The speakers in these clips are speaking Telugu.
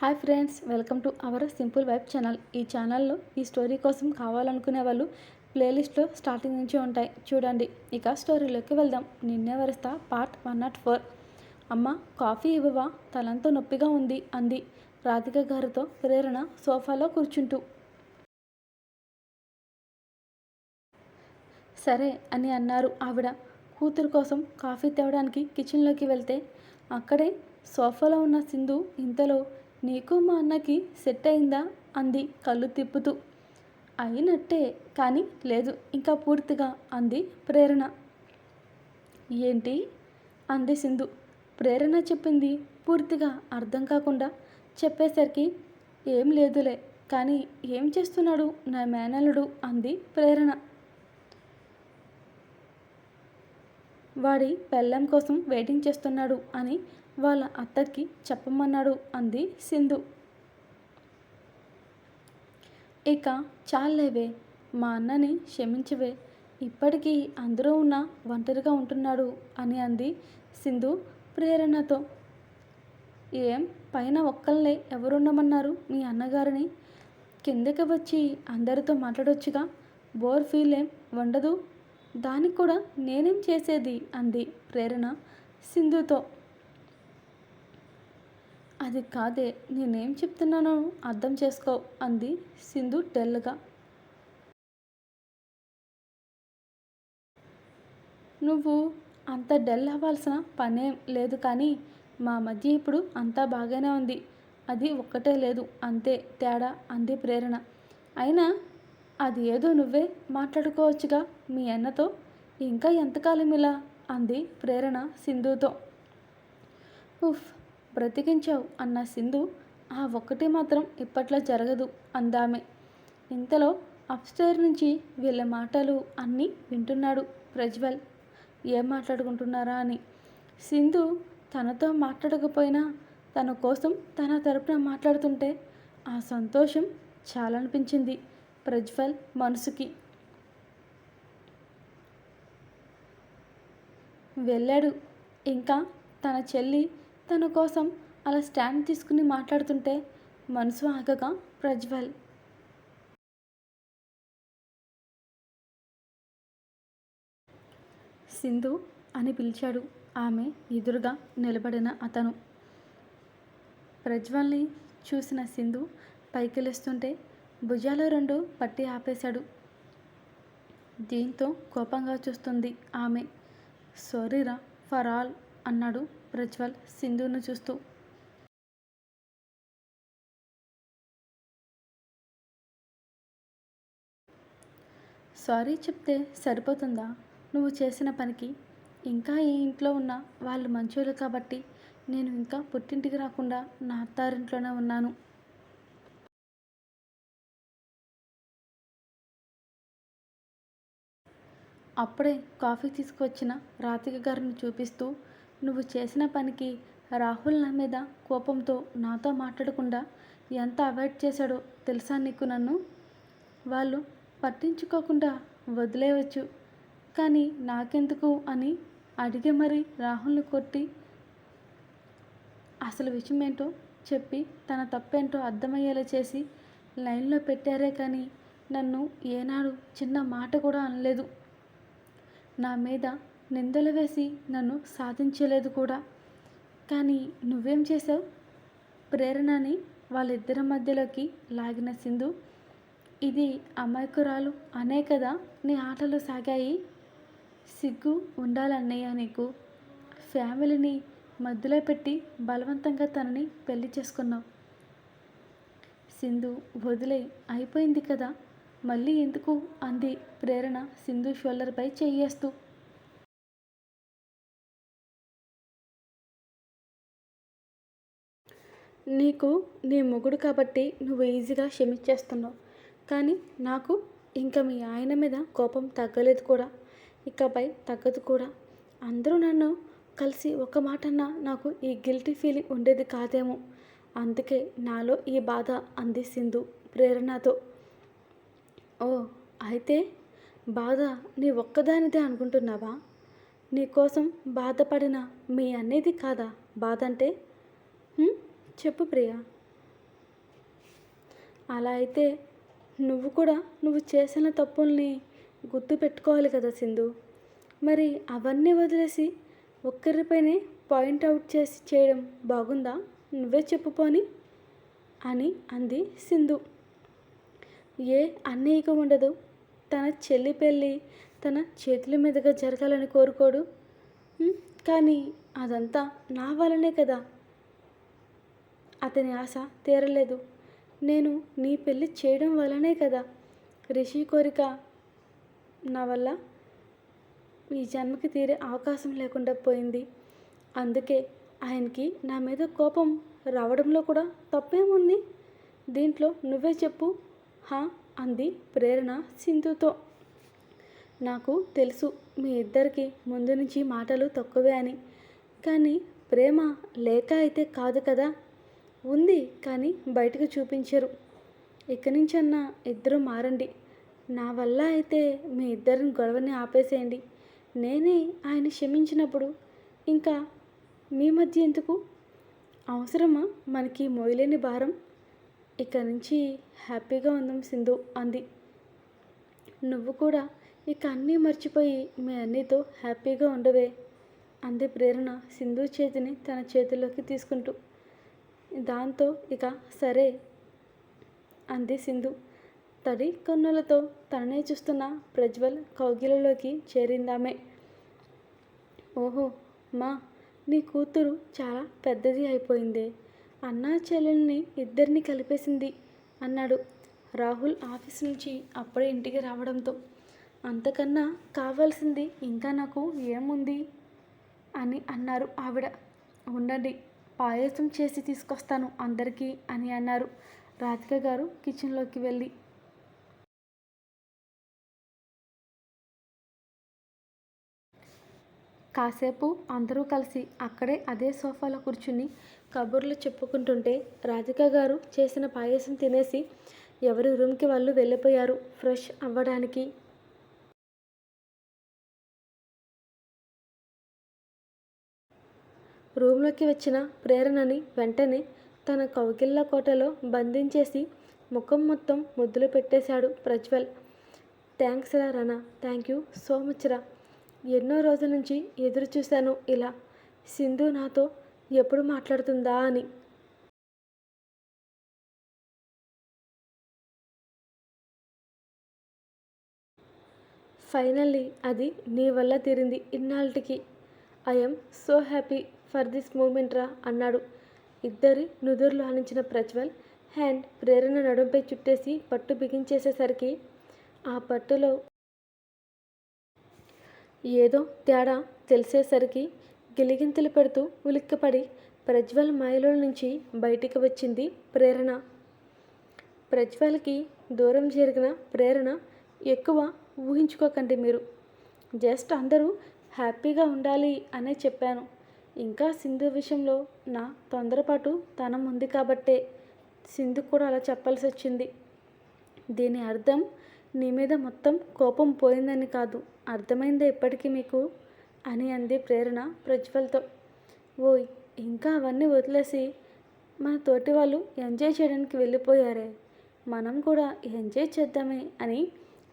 Hi friends welcome to our simple vibe channel. ఈ ఛానల్లో ఈ స్టోరీ కోసం కావాలనుకునే వాళ్ళు ప్లేలిస్ట్లో స్టార్టింగ్ నుంచి ఉంటాయి. చూడండి ఇక స్టోరీలోకి వెళ్దాం. నిన్నే వరస్తా పార్ట్ వన్ నాట్ ఫోర్. అమ్మ కాఫీ ఇవ్వవా? తలంతో నొప్పిగా ఉంది అంది. రాధిక గారితో ప్రేరణ సోఫాలో కూర్చుంటూ. సరే అని అన్నారు ఆవిడ. కూతురు కోసం కాఫీ తేవడానికి కిచెన్లోకి వెళ్తే అక్కడే సోఫాలో ఉన్న సింధు ఇంతలో నీకు మా అన్నకి సెట్ అయిందా? అంది కళ్ళు తిప్పుతూ. అయినట్టే కానీ లేదు ఇంకా పూర్తిగా అంది ప్రేరణ. ఏంటి? అంది సింధు. ప్రేరణ చెప్పింది పూర్తిగా అర్థం కాకుండా చెప్పేసరికి ఏం లేదులే కానీ ఏం చేస్తున్నాడు నా మేనల్లుడు? అంది ప్రేరణ. వాడి పెళ్ళం కోసం వెయిటింగ్ చేస్తున్నాడు అని వాళ్ళ అత్తకి చెప్పమన్నాడు అంది సింధు. ఇక చాలేవే మా అన్నని క్షమించవే ఇప్పటికీ అందరూ ఉన్న ఒంటరిగా ఉంటున్నాడు అని అంది సింధు ప్రేరణతో. ఏం పైన ఒక్కళ్ళే ఎవరుండమన్నారు మీ అన్నగారిని? కిందకి వచ్చి అందరితో మాట్లాడొచ్చుగా బోర్ ఫీల్ ఏం ఉండదు దానికి కూడా నేనేం చేసేది? అంది ప్రేరణ సింధుతో. అది కాదే నేనేం చెప్తున్నానో అర్థం చేసుకో అంది సింధు టెల్గా నువ్వు అంత డల్ అవ్వాల్సిన పనేం లేదు కానీ మా మధ్య ఇప్పుడు అంతా బాగానే ఉంది. అది ఒక్కటే లేదు అంతే తేడా అంది ప్రేరణ. అయినా అది ఏదో నువ్వే మాట్లాడుకోవచ్చుగా మీ అన్నతో. ఇంకా ఎంతకాలం ఇలా? అంది ప్రేరణ సింధుతో. ఉఫ్ బ్రతికించావు అన్న సింధు. ఆ ఒక్కటి మాత్రం ఇప్పట్లో జరగదు అందామె. ఇంతలో అప్స్టైర్ నుంచి వీళ్ళ మాటలు అన్నీ వింటున్నాడు ప్రజ్వల్. ఏం మాట్లాడుకుంటున్నారా అని. సింధు తనతో మాట్లాడకపోయినా తన కోసం తన తరపున మాట్లాడుతుంటే ఆ సంతోషం చాలా అనిపించింది ప్రజ్వల్ మనసుకి. వెళ్ళాడు. ఇంకా తన చెల్లి తన కోసం అలా స్టాండ్ తీసుకుని మాట్లాడుతుంటే మనసు ఆగగా ప్రజ్వల్. సింధు అని పిలిచాడు. ఆమె ఎదురుగా నిలబడిన అతను. ప్రజ్వల్ని చూసిన సింధు పైకెలుస్తుంటే భుజాలు రెండు పట్టి ఆపేశాడు. దీంతో కోపంగా చూస్తుంది ఆమె. సారీరా ఫర్ ఆల్ అన్నాడు ప్రజ్వల్ సింధును చూస్తూ. సారీ చెప్తే సరిపోతుందా? నువ్వు చేసిన పనికి. ఇంకా ఈ ఇంట్లో ఉన్న వాళ్ళు మంచోళ్ళు కాబట్టి నేను ఇంకా పుట్టింటికి రాకుండా నా అత్తారింట్లోనే ఉన్నాను. అప్పుడే కాఫీ తీసుకొచ్చిన రాతిక గారిని చూపిస్తూ నువ్వు చేసిన పనికి రాహుల్ నా మీద కోపంతో నాతో మాట్లాడకుండా ఎంత అవాయిడ్ చేశాడో తెలుసా నీకు నన్ను? వాళ్ళు పట్టించుకోకుండా వదిలేయవచ్చు కానీ నాకెందుకు? అని అడిగే మరి రాహుల్ని కొట్టి అసలు విషయం ఏంటో చెప్పి తన తప్పేంటో అర్థమయ్యేలా చేసి లైన్లో పెట్టారే కానీ నన్ను ఏనాడు చిన్న మాట కూడా అనలేదు. నా మీద నిందలు వేసి నన్ను సాధించలేదు కూడా. కానీ నువ్వేం చేసావు ప్రేరణని వాళ్ళిద్దరి మధ్యలోకి లాగిన సింధు ఇది అమాయకురాలు అనే కదా నీ ఆటలు సాగాయి. సిగ్గు ఉండాలన్నయ్య నీకు. ఫ్యామిలీని మధ్యలో పెట్టి బలవంతంగా తనని పెళ్ళి చేసుకున్నావు. సింధు వదిలే అయిపోయింది కదా. మళ్ళీ ఎందుకు అంది ప్రేరణ సింధు షోల్డర్పై చెయ్యేస్తూ నీకు నీ మొగుడు కాబట్టి నువ్వు ఈజీగా క్షమించేస్తున్నావు. కానీ నాకు ఇంకా మీ ఆయన మీద కోపం తగ్గలేదు కూడా. ఇకపై తగ్గదు కూడా. అందరూ నన్ను కలిసి ఒక మాటన్నా నాకు ఈ గిల్టీ ఫీలింగ్ ఉండేది కాదేమో. అందుకే నాలో ఈ బాధ అంది సింధు ప్రేరణతో. ఓ అయితే బాధ నీ ఒక్కదానిదే అనుకుంటున్నావా? నీకోసం బాధపడిన మీ అనేది కాదా? బాధ అంటే చెప్పు ప్రియ. అలా అయితే నువ్వు కూడా నువ్వు చేసిన తప్పుల్ని గుర్తు పెట్టుకోవాలి కదా సింధు. మరి అవన్నీ వదిలేసి ఒక్కరిపైనే పాయింట్ అవుట్ చేసి చేయడం బాగుందా? నువ్వే చెప్పుకొని అని అంది సింధు. ఏ అన్నయ్యకు ఉండదు. తన చెల్లి పెళ్ళి తన చేతుల మీదుగా జరగాలని కోరుకోడు. కానీ అదంతా నా వల్లనే కదా. అతని ఆశ తీరలేదు. నేను నీ పెళ్ళి చేయడం వల్లనే కదా. రిషి కోరిక నా వల్ల ఈ జన్మకి తీరే అవకాశం లేకుండా పోయింది. అందుకే ఆయనకి నా మీద కోపం రావడంలో కూడా తప్పేముంది? దీంట్లో నువ్వే చెప్పు. హా అంది ప్రేరణ సింధుతో. నాకు తెలుసు మీ ఇద్దరికి ముందు నుంచి మాటలు తక్కువే అని. కానీ ప్రేమ లేక అయితే కాదు కదా? ఉంది కానీ బయటకు చూపించరు. ఇక్కడి నుంచన్నా ఇద్దరు మారండి. నా వల్ల అయితే మీ ఇద్దరిని గొడవని ఆపేసేయండి. నేనే ఆయన క్షమించినప్పుడు ఇంకా మీ మధ్య ఎందుకు? అవసరమా? మనకి మోయలేని భారం. ఇక నుంచి హ్యాపీగా ఉందాం సింధు అంది. నువ్వు కూడా ఇక అన్నీ మర్చిపోయి మీ అన్నీతో హ్యాపీగా ఉండవే అంది ప్రేరణ సింధు చేతిని తన చేతిలోకి తీసుకుంటూ. దాంతో ఇక సరే అంది సింధు. తడి కన్నులతో తననే చూస్తున్న ప్రజ్వల్ కౌగిలలోకి చేరిందామే. ఓహో మా నీ కూతురు చాలా పెద్దది అయిపోయిందే. అన్నా చెల్లెల్ని ఇద్దరిని కలిపేసింది అన్నాడు. రాహుల్ ఆఫీస్ నుంచి అప్పుడే ఇంటికి రావడంతో అంతకన్నా కావాల్సింది ఇంకా నాకు ఏముంది? అని అన్నారు ఆవిడ. ఉండండి పాయసం చేసి తీసుకొస్తాను అందరికీ అని అన్నారు రాధిక గారు కిచెన్లోకి వెళ్ళి. కాసేపు అందరూ కలిసి అక్కడే అదే సోఫాలో కూర్చుని కబుర్లు చెప్పుకుంటుంటే రాధిక గారు చేసిన పాయసం తినేసి ఎవరి రూమ్కి వాళ్ళు వెళ్ళిపోయారు ఫ్రెష్ అవ్వడానికి. రూమ్లోకి వచ్చిన ప్రేరణని వెంటనే తన కౌకిల్ల కోటలో బంధించేసి ముఖం మొత్తం ముద్దులు పెట్టేశాడు ప్రజ్వల్. థ్యాంక్స్ రా రనా థ్యాంక్ యూ సో మచ్ రా. ఎన్నో రోజుల నుంచి ఎదురు చూశాను ఇలా. సింధు నాతో ఎప్పుడు మాట్లాడుతుందా అని. ఫైనల్లీ అది నీ వల్ల తీరింది ఇన్నాళ్ళకి. I'm so happy for this moment రా అన్నాడు. ఇద్దరి నుదురులు ఆనించిన ప్రజ్వల్ హ్యాండ్ ప్రేరణ నడుంపై చుట్టేసి పట్టు బిగించేసేసరికి ఆ పట్టులో ఏదో తేడా తెలిసేసరికి గిలిగింతలు పెడుతూ ఉలిక్కిపడి ప్రజ్వల్ మాయలో నుంచి బయటికి వచ్చింది ప్రేరణ. ప్రజ్వల్కి దూరం జరిగిన ప్రేరణ ఎక్కువ ఊహించుకోకండి మీరు. జస్ట్ అందరూ హ్యాపీగా ఉండాలి అనే చెప్పాను. ఇంకా సింధు విషయంలో నా తొందరపాటు తనం ఉంది కాబట్టే సింధు కూడా అలా చెప్పాల్సి వచ్చింది. దీని అర్థం నీ మీద మొత్తం కోపం పోయిందని కాదు. అర్థమైందే ఇప్పటికీ మీకు? అని అంది ప్రేరణ ప్రజ్వల్తో. ఓయ్ ఇంకా అవన్నీ వదిలేసి మన తోటి వాళ్ళు ఎంజాయ్ చేయడానికి వెళ్ళిపోయారే. మనం కూడా ఎంజాయ్ చేద్దామే అని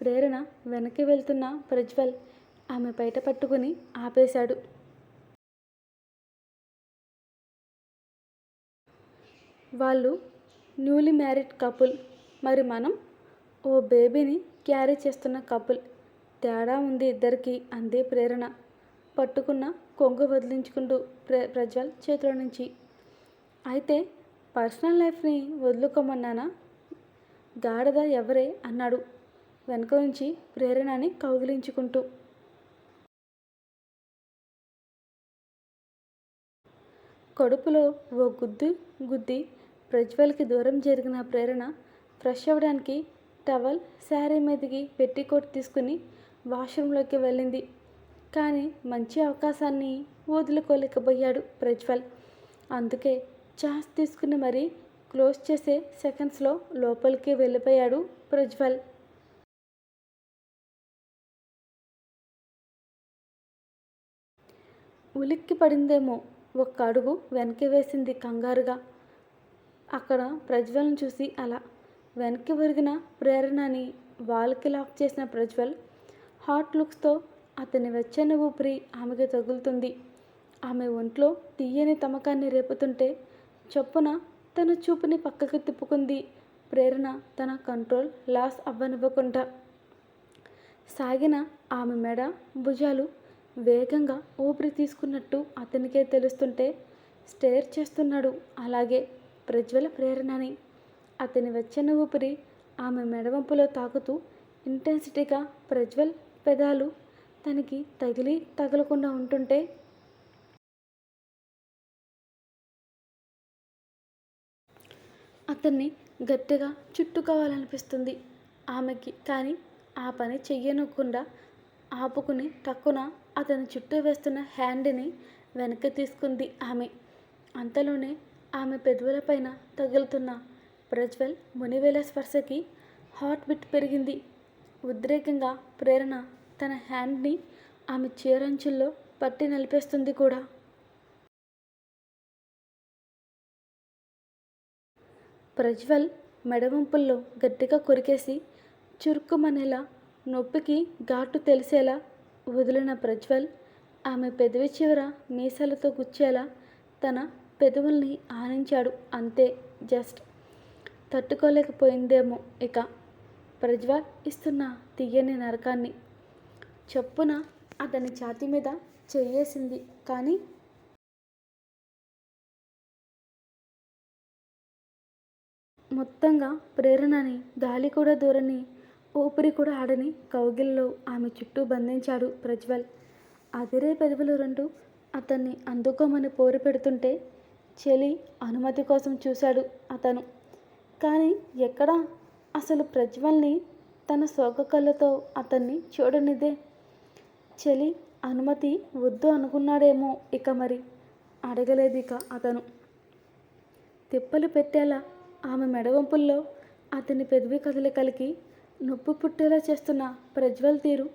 ప్రేరణ వెనక్కి వెళ్తున్న ప్రజ్వల్ ఆమె బయట పట్టుకుని ఆపేశాడు. వాళ్ళు న్యూలీ మ్యారీడ్ కపుల్ మరి మనం? ఓ బేబీని క్యారీ చేస్తున్న కపుల్ తేడా ఉంది ఇద్దరికి అందే ప్రేరణ. పట్టుకున్న కొంగు వదిలించుకుంటూ ప్ర ప్రజ్వల్ చేతిలో నుంచి. అయితే పర్సనల్ లైఫ్ని వదులుకోమన్నానా? గాఢద ఎవరే? అన్నాడు వెనక నుంచి ప్రేరణని కౌగిలించుకుంటూ. కడుపులో ఓ గుద్దు గుద్ది ప్రజ్వల్కి దూరం జరిగిన ప్రేరణ ఫ్రెష్ అవ్వడానికి టవల్ శారీ మీదకి పెట్టికోట్ తీసుకుని వాష్రూమ్లోకి వెళ్ళింది. కానీ మంచి అవకాశాన్ని వదులుకోలేకపోయాడు ప్రజ్వల్. అందుకే ఛాన్స్ తీసుకుని మరీ క్లోజ్ చేసే సెకండ్స్లో లోపలికి వెళ్ళిపోయాడు ప్రజ్వల్. ఉలిక్కి పడిందేమో ఒక్క అడుగు వెనక్కి వేసింది కంగారుగా. అక్కడ ప్రజ్వల్ని చూసి అలా వెనక్కి ఒరిగిన ప్రేరణని వాల్కి లాక్ చేసిన ప్రజ్వల్ హాట్ లుక్స్తో అతని వెచ్చని ఊపిరి ఆమెకు తగులుతుంది. ఆమె ఒంట్లో తీయని తమకాన్ని రేపుతుంటే చొప్పున తన చూపుని పక్కకు తిప్పుకుంది. ప్రేరణ తన కంట్రోల్ లాస్ అవ్వనివ్వకుండా. సాగిన ఆమె మెడ భుజాలు వేగంగా ఊపిరి తీసుకున్నట్టు అతనికే తెలుస్తుంటే స్టేర్ చేస్తున్నాడు. అలాగే ప్రజ్వల ప్రేరణని. అతని వెచ్చని ఊపిరి ఆమె మెడవంపులో తాకుతూ ఇంటెన్సిటీగా ప్రజ్వల్ పెదాలు తనకి తగిలి తగలకుండా ఉంటుంటే అతన్ని గట్టిగా చుట్టుకోవాలనిపిస్తుంది. ఆమెకి కానీ ఆ పని చెయ్యనుకుండా ఆపుకుని టక్కున అతని చుట్టూ వేస్తున్న హ్యాండ్ని వెనక్కి తీసుకుంది ఆమె. అంతలోనే ఆమె పెదవులపైన తగులుతున్న ప్రజ్వల్ మునివేల స్పర్శకి హార్ట్ బిట్ పెరిగింది. ఉద్రేకంగా ప్రేరణ తన హ్యాండ్ని ఆమె చేరంచుల్లో పట్టి నలిపేస్తుంది కూడా. ప్రజ్వల్ మెడవంపుల్లో గట్టిగా కొరికేసి చురుక్కుమనేలా నొప్పికి ఘాటు తెలిసేలా వదిలిన ప్రజ్వల్ ఆమె పెదవి చివర మీసాలతో గుచ్చేలా తన పెదవుల్ని ఆనించాడు అంతే జస్ట్. తట్టుకోలేకపోయిందేమో ఇక. ప్రజ్వల్ ఇస్తున్న తీయని నరకాన్ని చప్పున అతని ఛాతీ మీద చెయ్యేసింది కానీ మొత్తంగా ప్రేరణని గాలి కూడా దూరని ఊపిరి కూడా ఆడని కౌగిల్లో ఆమె చుట్టూ బంధించాడు ప్రజ్వల్. అదిరే పెదవులు రెండు అతన్ని అందుకోమని పోరు పెడుతుంటే చెలి అనుమతి కోసం చూశాడు అతను. కానీ ఎక్కడా అసలు ప్రజ్వల్ని తన సోక కళ్ళతో అతన్ని చూడనిదే చెలి అనుమతి వద్దు అనుకున్నాడేమో ఇక మరి. అడగలేదు ఇక అతను. తిప్పలు పెట్టేలా ఆమె మెడవంపుల్లో అతని పెదవి కదలికలకి నొప్పి పుట్టేలా చేస్తున్న ప్రజ్వల్ తీరు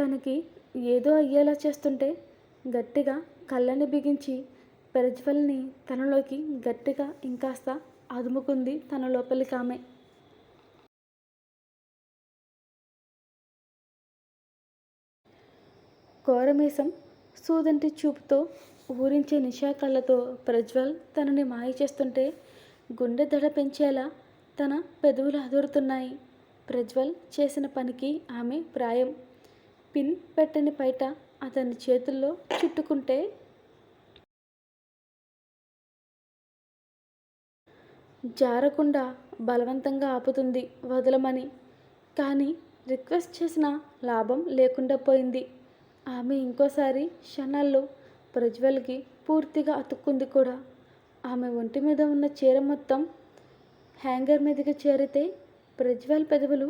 తనకి ఏదో అయ్యేలా చేస్తుంటే గట్టిగా కళ్ళని బిగించి ప్రజ్వల్ని తనలోకి గట్టిగా ఇంకాస్త అదుముకుంది తన లోపలికి ఆమె. కోరమేసం సూదంటి చూపుతో ఊరించే నిషా కళ్ళతో ప్రజ్వల్ తనని మాయ చేస్తుంటే గుండె దడ పెంచేలా తన పెదవులు అదురుతున్నాయి. ప్రజ్వల్ చేసిన పనికి ఆమె ప్రాయం. పిన్ పెట్టని బయట అతని చేతుల్లో చుట్టుకుంటే జారకుండా బలవంతంగా ఆపుతుంది వదలమని. కానీ రిక్వెస్ట్ చేసిన లాభం లేకుండా పోయింది. ఆమె ఇంకోసారి క్షణాల్లో ప్రజ్వల్కి పూర్తిగా అతుక్కుంది కూడా. ఆమె ఒంటి మీద ఉన్న చీర మొత్తం హ్యాంగర్ మీదకి చేరితే ప్రజ్వల్ పెదవులు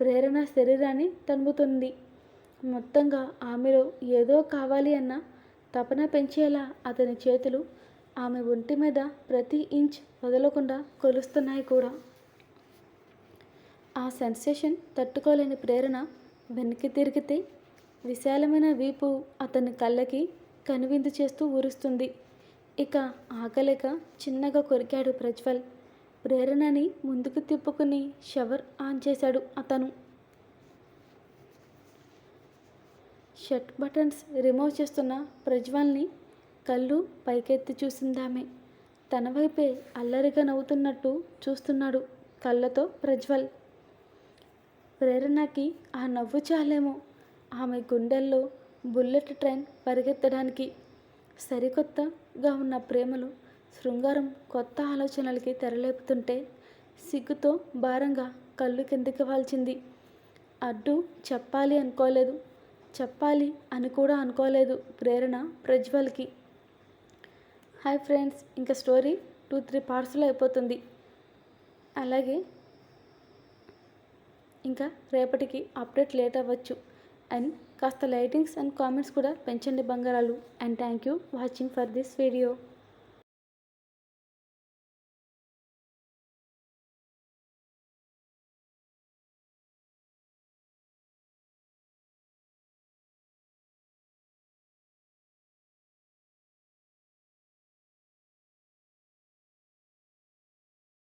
ప్రేరణ శరీరాన్ని తనుముతుంది. మొత్తంగా ఆమెలో ఏదో కావాలి అన్న తపన పెంచేలా అతని చేతులు ఆమె ఒంటి మీద ప్రతి ఇంచ్ వదలకుండా కొలుస్తున్నాయి కూడా. ఆ సెన్సేషన్ తట్టుకోలేని ప్రేరణ వెనక్కి తిరిగితే విశాలమైన వీపు అతని కళ్ళకి కనువిందు చేస్తూ ఊరుస్తుంది. ఇక ఆకలేక చిన్నగా కొరికాడు ప్రజ్వల్. ప్రేరణని ముందుకు తిప్పుకుని షవర్ ఆన్ చేశాడు అతను. షర్ట్ బటన్స్ రిమూవ్ చేస్తున్న ప్రజ్వల్ని కళ్ళు పైకెత్తి చూసిందామె. తన వైపే అల్లరిగా నవ్వుతున్నట్టు చూస్తున్నాడు కళ్ళతో ప్రజ్వల్. ప్రేరణకి ఆ నవ్వు చాలేమో ఆమె గుండెల్లో బుల్లెట్ ట్రైన్ పరిగెత్తడానికి సరికొత్తగా ఉన్న ప్రేమలు శృంగారం కొత్త ఆలోచనలకి తెరలేపుతుంటే సిగ్గుతో భారంగా కళ్ళు కిందికి వాల్చింది. అడ్డు చెప్పాలి అనుకోలేదు. చెప్పాలి అని కూడా అనుకోలేదు ప్రేరణ ప్రజ్వల్కి. హాయ్ ఫ్రెండ్స్ ఇంకా స్టోరీ టూ త్రీ పార్ట్స్లో అయిపోతుంది. అలాగే ఇంకా రేపటికి అప్డేట్ లేట్ అవ్వచ్చు. అండ్ కాస్త లైటింగ్స్ అండ్ కామెంట్స్ కూడా పెంచండి బంగారాలు. And thank you watching for this video.